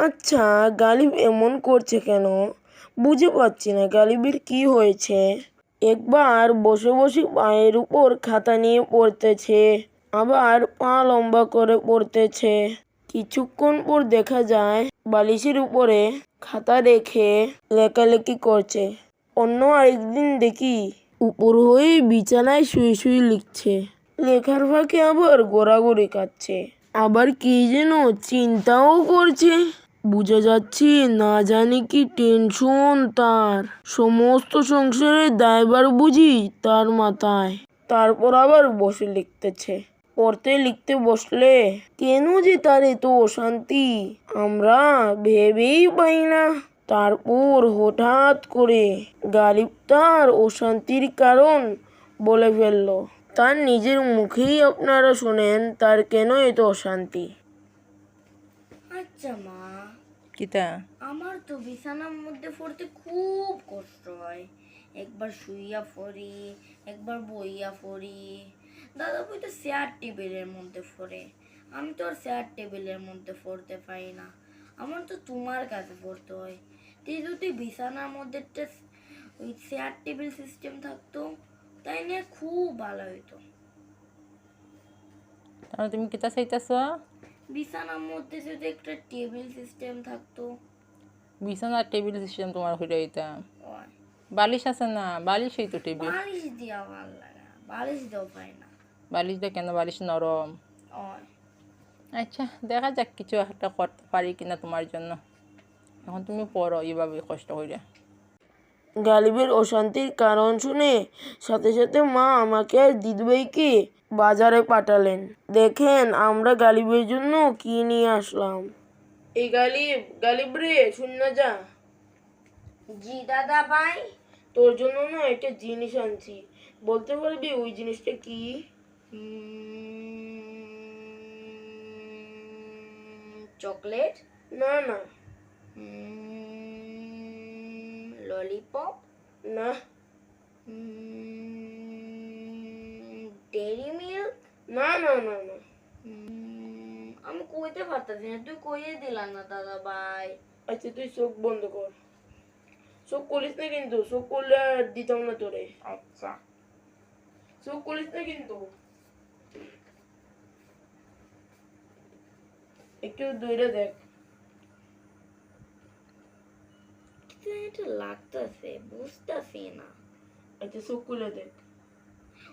আচ্ছা গালিব এমন করছে কেন? বুঝে পাচ্ছি না গালিবের কি হয়েছে। একবার বসে বসে পায়ের উপর খাতা নিয়ে পড়তেছে, আবার পা লম্বা করে পড়তেছে। কিছুক্ষণ পর দেখা যায় বালিশের উপরে খাতা রেখে লেখালেখি করছে। অন্য আরেকদিন দেখি উপর হয়ে বিছানায় শুয়ে শুয়ে লিখছে। লেখার ফাঁকে আবার গোড়াগড়ি কাটছে। আবার কি যেন চিন্তাও করছে। বোঝা যাচ্ছি, না জানি কি টেনশন তার। সমস্ত সংসারের দায়বার বুঝি তার মাথায়। তারপর আবার বসে লিখতেছে। পড়তে লিখতে বসলে কেন যে তার এত অশান্তি? আমরা ভেবেই পাই না। তারপর হঠাৎ করে গালিব তার অশান্তির কারণ বলে ফেলল। তার নিজের মুখেই আপনারা শোনেন, তার কেন এত অশান্তি? আচ্ছা মা কিতা? আমার তো বিছানার মধ্যে পড়তে খুব কষ্ট হয়। একবার শুইয়া পড়ি একবার বইয়া পড়ি। দাদা বই তো চেয়ার টেবিলের মধ্যে পড়ে। আমি তো আর চেয়ার টেবিলের মধ্যে পড়তে পারি না। আমার তো তোমার কাছে পড়তে হয়। তুই যদি বিছানার মধ্যে একটা ওই চেয়ার টেবিল সিস্টেম থাকতো তাই নিয়ে খুব ভালো হইতো। তাহলে তুমি কিতা চাইতেছ? বিছানার মধ্যে যদি একটা টেবিল সিস্টেম থাকতো। বিছানার টেবিল সিস্টেম তোমার হইলে হইতা ওই বালিশ আছে না? বালিশই তো টেবিল বালিশ দিয়া ভালো লাগে বালিশ দেওয়া পাই না। বালিশ দিয়ে কেন? বালিশ নরম। আচ্ছা দেখা যাক কিছু একটা করতে পারি কিনা তোমার জন্য। এখন তুমি পড়ো এইভাবে কষ্ট করে। গালিবের অশান্তির কারণ শুনে সাথে সাথে মা আমাকে আর দিদিভাইকে বাজারে পাঠালেন। দেখেন, আমরা গালিবের জন্য কি নিয়ে আসলাম? এই গালিব গালিব রে, শুন না যা। জি দাদা ভাই। তোর জন্য না একটা জিনিস আনছি। বলতে পারবি ওই জিনিসটা কি? চকলেট? না না। ললিপপ? না। ডেরি না না না না। আমি কইতে পারতাছি না তুই কইয়ে দিলা না দাদা ভাই। আচ্ছা তুই চোখ বন্ধ কর। চোখ করিস না কিন্তু চোখ করলে আর দিতাম না তোরে। আচ্ছা। চোখ করিস না কিন্তু। একটু দূরে দেখ। একটা লাগতেছে বুঝতেছি না। আচ্ছা চোখ খুলে দেখ।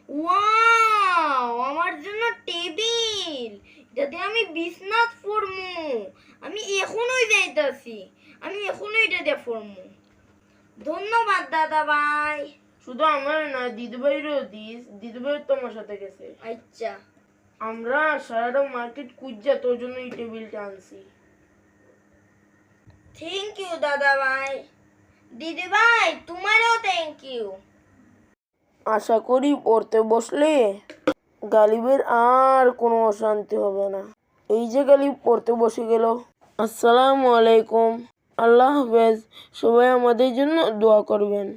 ওয়াও আমার জন্য টেবিল। যাতে আমি বিছনাথ পড়মু আমি এখনই যাইতাছি। আমি এখনই এটা দিয়ে পড়মু। ধন্যবাদ দাদা ভাই শুধু আমার না দিদিভাইরও দিস। দিদিভাই তোমার সাথে গেছে। আচ্ছা। আমরা সারাটা মার্কেট খুঁজছা তোর জন্য এই টেবিলটা আনছি। থ্যাংক ইউ দাদা ভাই দিদি ভাই তোমারও থ্যাংক ইউ আশা করি পড়তে বসলে গালিবের আর কোনো অশান্তি হবে না। এই যে গালিব পড়তে বসে গেল। আসসালামু আলাইকুম। আল্লাহ হাফেজ। সবাই আমাদের জন্য দোয়া করবেন।